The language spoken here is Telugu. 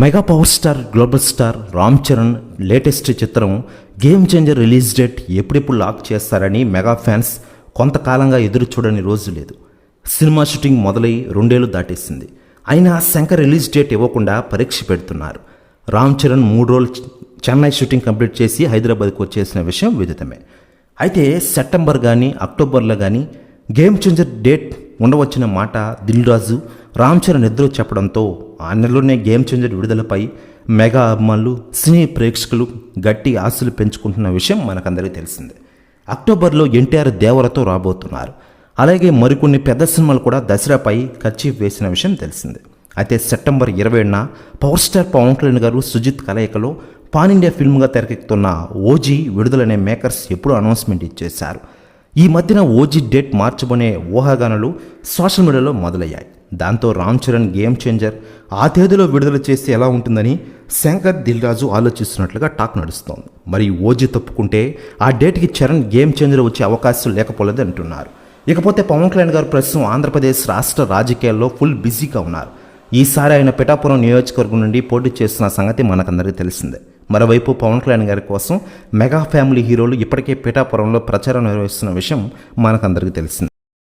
Mega power star global star Ram Charan latest చిత్రం గేమ్ చేంజర్ రిలీజ్ డేట్ ఎప్పుడెప్పుడు లాక్ చేస్తారని మెగా ఫ్యాన్స్ కొంతకాలంగా ఎదురు చూడని రోజు లేదు. సినిమా షూటింగ్ మొదలై రెండేళ్ళు దాటేసింది. అయినా శంకర్ రిలీజ్ డేట్ ఇవ్వకుండా పరీక్ష పెడుతున్నారు. రామ్ చరణ్ మూడు రోజులు చెన్నై షూటింగ్ కంప్లీట్ చేసి హైదరాబాద్కు వచ్చేసిన విషయం విదితమే. అయితే సెప్టెంబర్ కానీ అక్టోబర్లో కానీ గేమ్ చేంజర్ డేట్ ఉండవచ్చిన మాట దిల్ రాజు రామ్ చరణ్ నిద్ర చెప్పడంతో నెలలోనే గేమ్ చేంజర్ విడుదలపై మెగా అభిమానులు సినీ ప్రేక్షకులు గట్టి ఆశలు పెంచుకుంటున్న విషయం మనకందరికీ తెలిసిందే. అక్టోబర్లో ఎన్టీఆర్ దేవరతో రాబోతున్నారు. అలాగే మరికొన్ని పెద్ద సినిమాలు కూడా దసరాపై ఖర్చీఫ్ వేసిన విషయం తెలిసిందే. అయితే సెప్టెంబర్ ఇరవై ఏడున పవర్ స్టార్ పవన్ కళ్యాణ్ గారు సుజిత్ కలయికలో పాన్ ఇండియా ఫిల్మ్గా తెరకెక్కుతున్న ఓజీ విడుదలనే మేకర్స్ ఎప్పుడూ అనౌన్స్మెంట్ ఇచ్చేశారు. ఈ మధ్యన ఓజీ డేట్ మార్చబోనే ఊహాగానాలు సోషల్ మీడియాలో మొదలయ్యాయి. దాంతో రామ్ చరణ్ గేమ్ చేంజర్ ఆ తేదీలో విడుదల చేస్తే ఎలా ఉంటుందని శంకర్ దిల్ రాజు ఆలోచిస్తున్నట్లుగా టాక్ నడుస్తోంది. మరి ఓజీ తప్పుకుంటే ఆ డేట్కి చరణ్ గేమ్ చేంజర్ వచ్చే అవకాశం లేకపోలేదు అంటున్నారు. ఇకపోతే పవన్ కళ్యాణ్ గారు ప్రస్తుతం ఆంధ్రప్రదేశ్ రాష్ట్ర రాజకీయాల్లో ఫుల్ బిజీగా ఉన్నారు. ఈసారి ఆయన పిఠాపురం నియోజకవర్గం నుండి పోటీ చేస్తున్న సంగతి మనకందరికీ తెలిసిందే. మరోవైపు పవన్ కళ్యాణ్ గారి కోసం మెగా ఫ్యామిలీ హీరోలు ఇప్పటికే పిఠాపురంలో ప్రచారం నిర్వహిస్తున్న విషయం మనకందరికీ తెలిసింది.